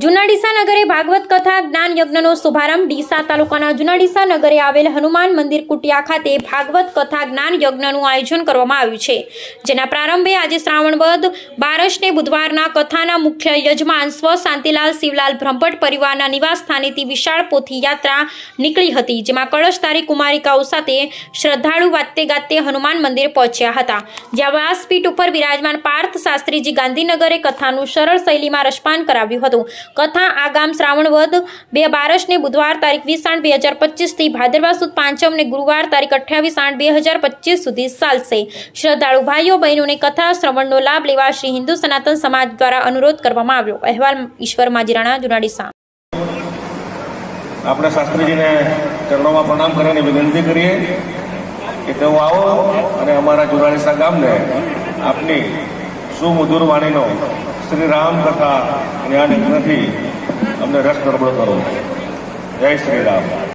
જૂના ડીસા નગરે ભાગવત કથા જ્ઞાન યજ્ઞનો શુભારંભ. ડીસા તાલુકાના જૂના ડીસા નગરે આવેલ હનુમાન મંદિર કુટિયા ખાતે ભાગવત કથા જ્ઞાન યજ્ઞનું આયોજન કરવામાં આવ્યું છે. જેના પ્રારંભે આજે શ્રાવણ વધ બારસને બુધવારના કથાના મુખ્ય યજમાન સ્વ શાંતિલાલ શિવલાલ બ્રહ્મભટ્ટ પરિવારના નિવાસ સ્થાનેથી વિશાળ પોથી યાત્રા નીકળી હતી, જેમાં કળશધારી કુમારિકાઓ સાથે શ્રદ્ધાળુ વાતે ગાતે હનુમાન મંદિર પહોંચ્યા હતા. જ્યાં વ્યાસપીઠ ઉપર બિરાજમાન પાર્થ શાસ્ત્રીજી ગાંધીનગરે કથાનું સરળ શૈલીમાં રસપાન કરાવ્યું હતું. કથા આગામ શ્રાવણ વધ બે બારસને બુધવાર તારીખ વીસ આઠ બે હજાર પચીસથી ભાદરવા સુદ પાંચમ ને ગુરુવાર તારીખ અઠ્યાવીસ આઠ બે હજાર પચીસ સુધી ચાલશે. શ્રદ્ધાળુ ભાઈઓ, બહેનોને કથા શ્રવણનો લાભ લેવા શ્રી હિન્દુ સનાતન સમાજ દ્વારા અનુરોધ કરવામાં આવ્યો. અહેવાલ ઈશ્વર માજીરાણા જુનાડીસા આપણે શાસ્ત્રીજીને ચરણોમાં પ્રણામ કરીને વિનંતી કરીએ કે તેઓ આવો અને અમારા જુનાડીસા ગામને આપની સુમધુર વાણીનો શ્રી રામ કથા જ્ઞાન યજ્ઞથી અમને રસ પ્રબળ કરો. જય શ્રી રામ.